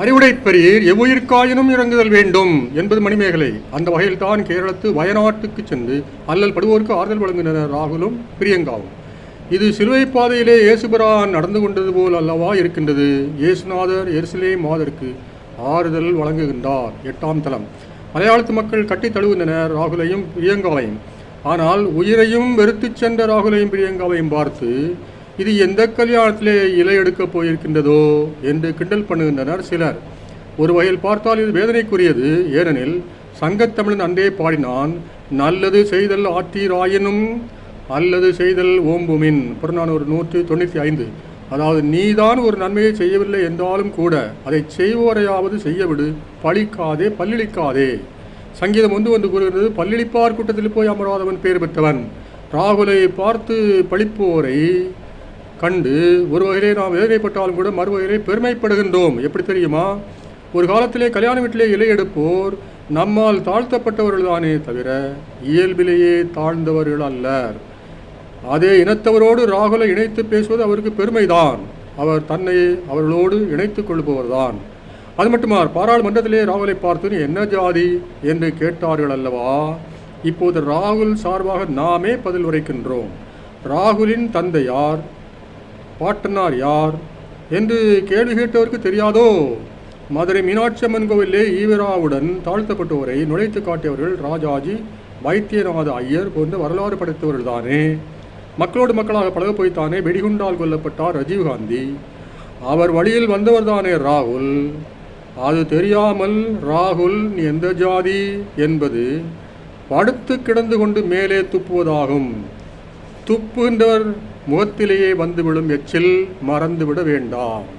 அறிவுடைப்பெரியர் எவ்வுயிர்க்காயினும் இறங்குதல் வேண்டும் என்பது மணிமேகலை. அந்த வகையில் தான் கேரளத்து வயநாட்டுக்கு சென்று அல்லல் படுவோருக்கு ஆறுதல் வழங்கினர் ராகுலும் பிரியங்காவும். இது சிலுவை பாதையிலே இயேசுபிரான் நடந்து கொண்டது போல் அல்லவா இருக்கின்றது? இயேசுநாதர் எருசலே மாதருக்கு ஆறுதல் வழங்குகின்றார். எட்டாம் தலம். மலையாளத்து மக்கள் கட்டித் தழுவுகின்றனர் ராகுலையும் பிரியங்காவையும். ஆனால் உயிரையும் வெறுத்துச் சென்ற ராகுலையும் பிரியங்காவையும் பார்த்து இது எந்த கல்யாணத்திலே இலை எடுக்கப் போயிருக்கின்றதோ என்று கிண்டல் பண்ணுகின்றனர் சிலர். ஒரு வகையில் பார்த்தால் இது வேதனைக்குரியது. ஏனெனில் சங்கத்தமிழன் அன்றே பாடினான் நல்லது செய்தல் ஆற்றீராயினும் அல்லது செய்தல் ஓம்புமின் புறநானூறு நூற்று தொண்ணூற்றி ஐந்து. அதாவது நீதான் ஒரு நன்மையை செய்யவில்லை என்றாலும் கூட அதை செய்வோரையாவது செய்யவிடு பழிக்காதே பல்லிழிக்காதே சங்கீதம் ஒன்று வந்து கூறுகிறது பல்லிழிப்பார் கூட்டத்தில் போய் அமராதவன் பெயர் பெற்றவன். ராகுலை பார்த்து பழிப்போரை கண்டு ஒரு வகையிலே நாம் வேதனைப்பட்டாலும் கூட மறு வகையிலே பெருமைப்படுகின்றோம். எப்படி தெரியுமா? ஒரு காலத்திலே கல்யாண வீட்டிலே இலை எடுப்போர் நம்மால் தாழ்த்தப்பட்டவர்கள்தானே தவிர இயல்பிலேயே தாழ்ந்தவர்கள் அல்லர். அதே இனத்தவரோடு ராகுலை இணைத்து பேசுவது அவருக்கு பெருமைதான். அவர் தன்னை அவர்களோடு இணைத்துக் கொள்பவர்தான். அது மட்டுமா பாராளுமன்றத்திலே ராகுலை பார்த்து என்ன ஜாதி? என்று கேட்டார்கள் அல்லவா? இப்போது ராகுல் சார்பாக நாமே பதில் உரைக்கின்றோம். ராகுலின் தந்தையார் பாட்டனார் யார்? என்று கேள்வி கேட்டவருக்கு தெரியாதோ? மதுரை மீனாட்சி அம்மன் கோவிலே ஈவராவுடன் தாழ்த்தப்பட்டோரை நுழைத்து காட்டியவர்கள் ராஜாஜி வைத்தியநாத ஐயர் போன்ற வரலாறு படைத்தவர்கள் தானே? மக்களோடு மக்களாக பழக போய்த்தானே வெடிகுண்டால் கொல்லப்பட்டார் ராஜீவ்காந்தி அவர் வழியில் வந்தவர்தானே ராகுல்? அது தெரியாமல் ராகுல் நீ எந்த ஜாதி என்பது படுத்து கிடந்து கொண்டு மேலே துப்புவதாகும். துப்புகின்றவர் முகத்திலேயே வந்துவிடும் எச்சில் மறந்துவிட வேண்டாம்.